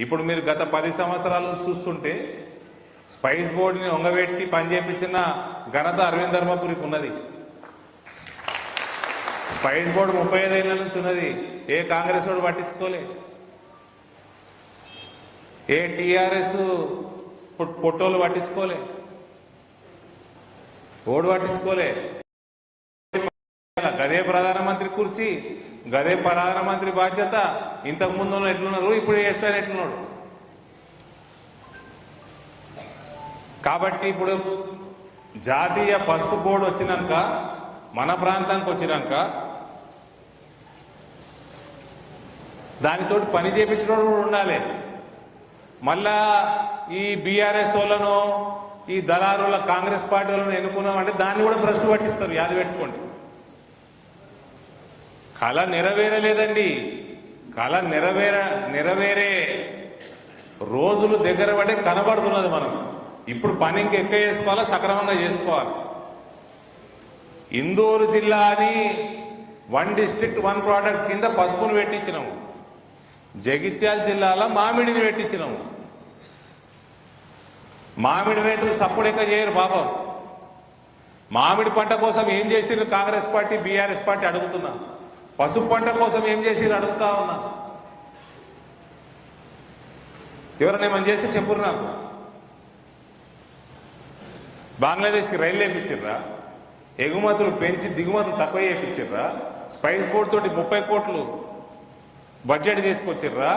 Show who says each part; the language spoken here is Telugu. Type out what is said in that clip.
Speaker 1: ఇప్పుడు మీరు గత పది సంవత్సరాలు చూస్తుంటే స్పైస్ బోర్డుని ఒంగబెట్టి పనిచేపించిన ఘనత అరవింద్ ధర్మపురికి ఉన్నది. స్పైస్ బోర్డు ముప్పై ఐదేళ్ళ నుంచి ఉన్నది. ఏ కాంగ్రెస్ వాడు పట్టించుకోలే. ఏ టీఆర్ఎస్ పొట్టోలు పట్టించుకోలే. ఓడు పట్టించుకోలే. గదే ప్రధానమంత్రి కుర్చీ గదే ప్రధానమంత్రి బాధ్యత. ఇంతకు ముందు ఎట్లున్నారు ఇప్పుడు చేస్తాను ఎట్లున్నాడు? కాబట్టి ఇప్పుడు జాతీయ పసుపు బోర్డు వచ్చినాక మన ప్రాంతానికి వచ్చినాక దానితోటి పని చేయించడం కూడా ఉండాలి. మళ్ళా ఈ బీఆర్ఎస్ వాళ్ళను ఈ దళారుల కాంగ్రెస్ పార్టీ వాళ్ళను ఎన్నుకున్నామంటే దాన్ని కూడా భ్రష్టు పట్టిస్తారు. యాది పెట్టుకోండి. కళ నెరవేరలేదండి. కళ నెరవేర నెరవేరే రోజులు దగ్గర పడే కనబడుతున్నది మనం. ఇప్పుడు పని ఇంకా ఎక్కువ చేసుకోవాలా సక్రమంగా చేసుకోవాలి. ఇందూరు జిల్లా అని వన్ డిస్ట్రిక్ట్ వన్ ప్రోడక్ట్ కింద పసుపును పెట్టించినాము. జగిత్యాల జిల్లాలో మామిడిని పెట్టించినాము. మామిడి రైతులు సప్పుడెక్క చేయరు పాపం. మామిడి పంట కోసం ఏం చేసిండ్రు కాంగ్రెస్ పార్టీ బీఆర్ఎస్ పార్టీ అడుగుతున్నా. పసుపు పంట కోసం ఏం చేసి అడుగుతా ఉన్నా. ఎవరైనా ఏమైనా చేస్తే చెప్పురు నాకు. బంగ్లాదేశ్కి రైలు వేయించిర్రా? ఎగుమతులు పెంచి దిగుమతులు తక్కువ చేయించిర్రా? స్పైస్ బోర్డు తోటి ముప్పై కోట్లు బడ్జెట్ తీసుకొచ్చిర్రా?